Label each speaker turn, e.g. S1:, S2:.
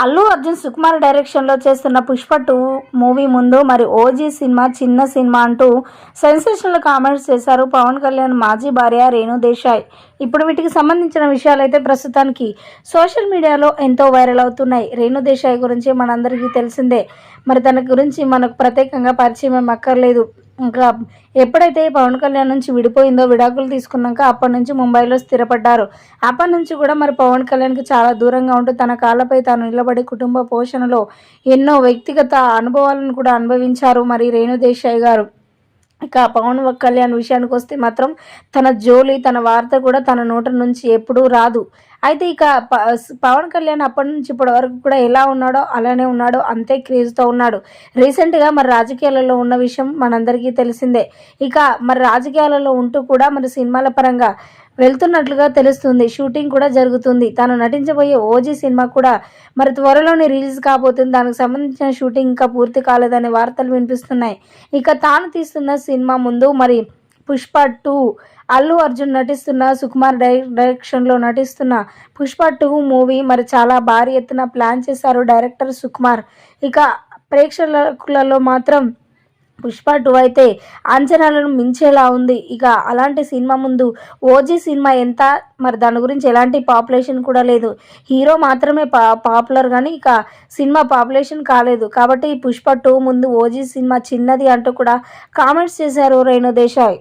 S1: అల్లు అర్జున్ సుకుమార్ డైరెక్షన్లో చేస్తున్న Pushpa two movie ముందు మరి ఓజీ సినిమా చిన్న సినిమా అంటూ సెన్సేషనల్ కామెంట్స్ చేశారు పవన్ కళ్యాణ్ మాజీ భార్య రేణు దేశాయ్. ఇప్పుడు వీటికి సంబంధించిన విషయాలైతే ప్రస్తుతానికి సోషల్ మీడియాలో ఎంతో వైరల్ అవుతున్నాయి. రేణు దేశాయ్ గురించి మనందరికీ తెలిసిందే. మరి తన గురించి మనకు ప్రత్యేకంగా పరిచయం అక్కర్లేదు. ఇంకా ఎప్పుడైతే పవన్ కళ్యాణ్ నుంచి విడిపోయిందో విడాకులు తీసుకున్నాక అప్పటి నుంచి ముంబైలో స్థిరపడ్డారు. అప్పటి నుంచి కూడా మరి పవన్ కళ్యాణ్కి చాలా దూరంగా ఉంటూ తన కాళ్ళపై తాను నిలబడి కుటుంబ పోషణలో ఎన్నో వ్యక్తిగత అనుభవాలను కూడా అనుభవించారు మరి రేణు దేశాయ్ గారు. ఇక పవన్ కళ్యాణ్ విషయానికి వస్తే మాత్రం తన జోలి తన వార్త కూడా తన నోట నుంచి ఎప్పుడూ రాదు. అయితే ఇక ప- పవన్ కళ్యాణ్ అప్పటి నుంచి ఇప్పటి వరకు కూడా ఎలా ఉన్నాడో అలానే ఉన్నాడో అంతే క్రేజ్తో ఉన్నాడు. రీసెంట్గా మరి రాజకీయాలలో ఉన్న విషయం మనందరికీ తెలిసిందే. ఇక మరి రాజకీయాలలో ఉంటూ కూడా మరి సినిమాల పరంగా వెళ్తున్నట్లుగా తెలుస్తుంది. షూటింగ్ కూడా జరుగుతుంది. తాను నటించబోయే ఓజీ సినిమా కూడా మరి త్వరలోనే రిలీజ్ కాబోతుంది. దానికి సంబంధించిన షూటింగ్ ఇంకా పూర్తి కాలేదనే వార్తలు వినిపిస్తున్నాయి. ఇక తాను తీస్తున్న సినిమా ముందు మరి పుష్ప టూ అల్లు అర్జున్ నటిస్తున్న సుకుమార్ డై డైరెక్షన్లో నటిస్తున్న పుష్ప టూ మూవీ మరి చాలా భారీ ఎత్తున ప్లాన్ చేశారు డైరెక్టర్ సుకుమార్. ఇక ప్రేక్షకులలో మాత్రం పుష్ప టూ అయితే అంచనాలను మించేలా ఉంది. ఇక అలాంటి సినిమా ముందు ఓజీ సినిమా ఎంత? మరి దాని గురించి ఎలాంటి పాపులేషన్ కూడా లేదు. హీరో మాత్రమే పా పాపులర్ కానీ ఇక సినిమా పాపులేషన్ కాలేదు. కాబట్టి ఈ పుష్ప టూ ముందు ఓజీ సినిమా చిన్నది అంటూ కూడా కామెంట్స్ చేశారు రేణు దేశాయ్